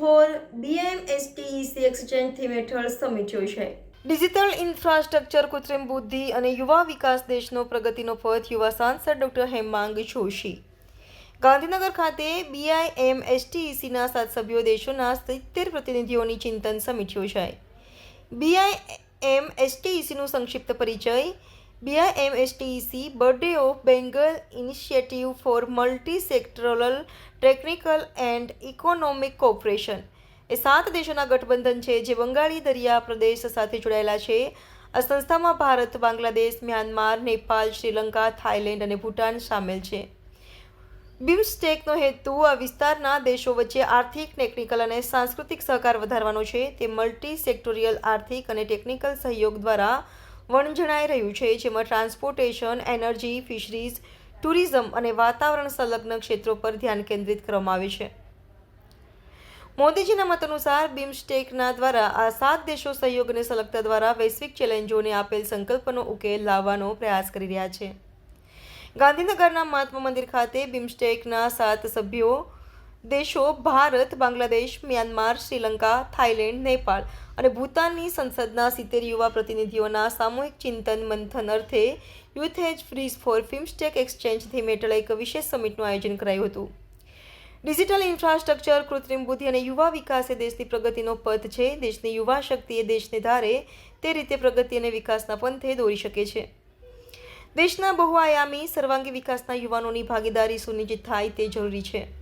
Four BMSTEC exchange theme હેઠળ summit યોજાઈ digital infrastructure કૃત્રિમ બુદ્ધિ અને યુવા વિકાસ દેશનો પ્રગતિનો પથ યુવા સાંસદ ડોક્ટર હેમાંગ જોશી. ગાંધીનગર ખાતે બીઆઈએમ એસટીઈસીના સાત સભ્યો દેશોના સિત્તેર પ્રતિનિધિઓની ચિંતન સમિટ યોજાઈ બીઆઈએમ એસટીઈસીનું સંક્ષિપ્ત પરિચય BIM STEC birthday of Bengal initiative for multi sectoral technical and economic cooperation એ સાત દેશોના ગઠબંધન છે, જે બંગાળી દરિયા પ્રદેશ સાથે જોડાયેલા છે. આ સંસ્થામાં ભારત, બાંગ્લાદેશ, મ્યાનમાર, નેપાળ, શ્રીલંકા, થાઇલેન્ડ અને ભૂટાન સામેલ છે. બિમ્સટેકનો હેતુ આ વિસ્તારના દેશો વચ્ચે આર્થિક, ટેકનિકલ અને સાંસ્કૃતિક સહકાર વધારવાનો છે. તે મલ્ટી સેક્ટોરિયલ આર્થિક અને ટેકનિકલ સહયોગ દ્વારા વણજણાઈ રહ્યું છે, જેમાં ટ્રાન્સપોર્ટેશન, એનર્જી, ફિશરીઝ, ટુરિઝમ અને વાતાવરણ સંલગ્ન ક્ષેત્રો પર ધ્યાન કેન્દ્રિત કરવામાં આવે છે. મોદીજીના મત અનુસાર બિમ્સ્ટેકના દ્વારા આ સાત દેશો સહયોગ અને સલગતા દ્વારા વૈશ્વિક ચેલેન્જોને આપેલ સંકલ્પનો ઉકેલ લાવવાનો પ્રયાસ કરી રહ્યા છે. ગાંધીનગરના મહાત્મા મંદિર ખાતે બિમ્સ્ટેકના સાત સભ્યો દેશો ભારત, બાંગ્લાદેશ, મ્યાનમાર, શ્રીલંકા, થાઇલેન્ડ, નેપાળ અને ભૂતાનની સંસદના સિત્તેર યુવા પ્રતિનિધિઓના સામૂહિક ચિંતન મંથન અર્થે youth age freeze for BIMSTEC exchange theme હેઠળ એક વિશેષ સમિટનું આયોજન કરાયું હતું. ડિજિટલ ઇન્ફ્રાસ્ટ્રક્ચર, કૃત્રિમ બુદ્ધિ અને યુવા વિકાસ એ દેશની પ્રગતિનો પથ છે. દેશની યુવા શક્તિ એ દેશને ધારે તે રીતે પ્રગતિ અને વિકાસના પંથે દોરી શકે છે. દેશના બહુઆયામી, સર્વાંગી વિકાસના યુવાનોની ભાગીદારી સુનિશ્ચિત થાય તે જરૂરી છે.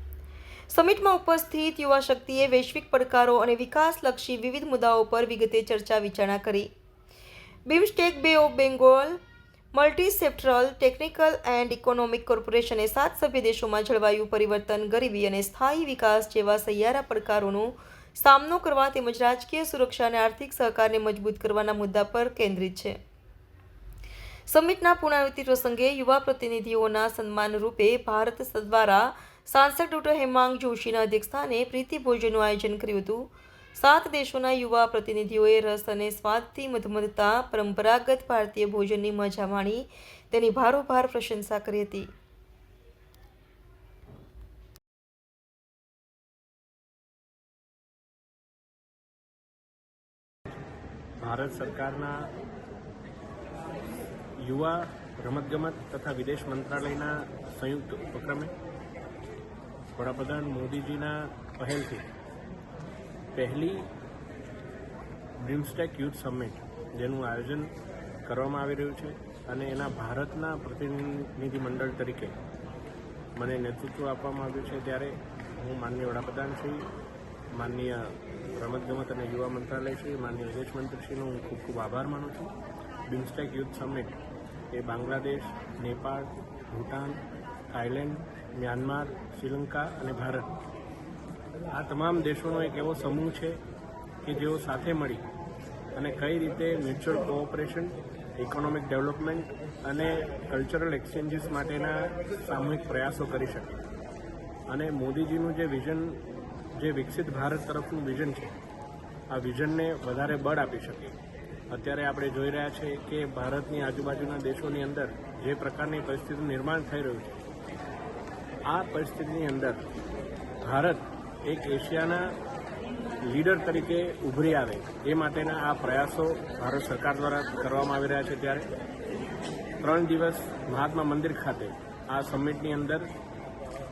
સમિટમાં ઉપસ્થિત યુવા શક્તિએ વૈશ્વિક પડકારો અને વિકાસલક્ષી વિવિધ મુદ્દાઓ પર વિગતે ચર્ચા વિચારણા કરી. BIMSTEC, bay of Bengal, multisectoral, technical and economic કોર્પોરેશને સાત સભ્ય દેશોમાં જળવાયુ પરિવર્તન, ગરીબી અને સ્થાયી વિકાસ જેવા સહિયારા પડકારોનો સામનો કરવા તેમજ રાજકીય સુરક્ષા અને આર્થિક સહકારને મજબૂત કરવાના મુદ્દા પર કેન્દ્રિત છે. સમિટના પૂર્ણાહુતિ પ્રસંગે યુવા પ્રતિનિધિઓના સન્માન રૂપે ભારત દ્વારા સાંસદ ડોક્ટર હેમાંગ જોશીના અધ્યક્ષસ્થાને પ્રીતિ ભોજનનું આયોજન કર્યું હતું. સાત દેશોના યુવા પ્રતિનિધિઓએ રસ અને સ્વાદથી મધમધતા પરંપરાગત ભારતીય ભોજનની મજા માણી તેની ભારોભાર પ્રશંસા કરી હતી. ભારત સરકારના યુવા રમતગમત તથા વિદેશ મંત્રાલયના સંયુક્ત ઉપક્રમે વડાપ્રધાન મોદીજીના પહેલથી પહેલી બ્રિમસ્ટેક યુથ સમિટ, જેનું આયોજન કરવામાં આવી રહ્યું છે અને એના ભારતના પ્રતિનિધિ તરીકે મને નેતૃત્વ આપવામાં આવ્યું છે. ત્યારે હું માનનીય વડાપ્રધાન શ્રી માનનીય રમતગમત અને યુવા મંત્રાલય શ્રી માનનીય વિદેશમંત્રીશ્રીનો હું ખૂબ ખૂબ આભાર માનું છું. બિમસ્ટેક યુથ સમિટ એ બાંગ્લાદેશ, નેપાળ, ભૂટાન થાઇલેન્ડ, મ્યાનમાર, શ્રીલંકા અને ભારત. આ તમામ દેશોનો એક એવો સમૂહ છે કે જેઓ સાથે મળી અને કઈ રીતે મ્યુચ્યુઅલ કોઓપરેશન, ઇકોનોમિક ડેવલપમેન્ટ અને કલ્ચરલ એક્સચેન્જીસ માટેના સામૂહિક પ્રયાસો કરી શકે. અને મોદીજીનું જે વિઝન, જે વિકસિત ભારત તરફનું વિઝન છે, આ વિઝનને વધારે બળ આપી શકે. અત્યારે આપણે જોઈ રહ્યા છીએ કે ભારતની આજુબાજુના દેશોની અંદર જે પ્રકારની પરિસ્થિતિનું નિર્માણ થઈ રહ્યું છે આ પરિસ્થિતિની અંદર ભારત એક એશિયાના લીડર તરીકે ઉભરી આવે એ માટેના આ પ્રયાસો ભારત સરકાર દ્વારા કરવામાં આવી રહ્યા છે ત્યારે ત્રણ દિવસ મહાત્મા મંદિર ખાતે આ સમિટની અંદર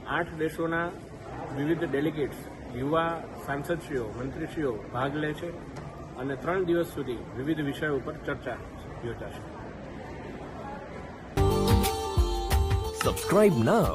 આઠ દેશોના વિવિધ ડેલિગેટ્સ, યુવા સાંસદશ્રીઓ, મંત્રીશ્રીઓ ભાગ લે છે અને ત્રણ દિવસ સુધી વિવિધ વિષયો ઉપર ચર્ચા યોજાશે. Subscribe now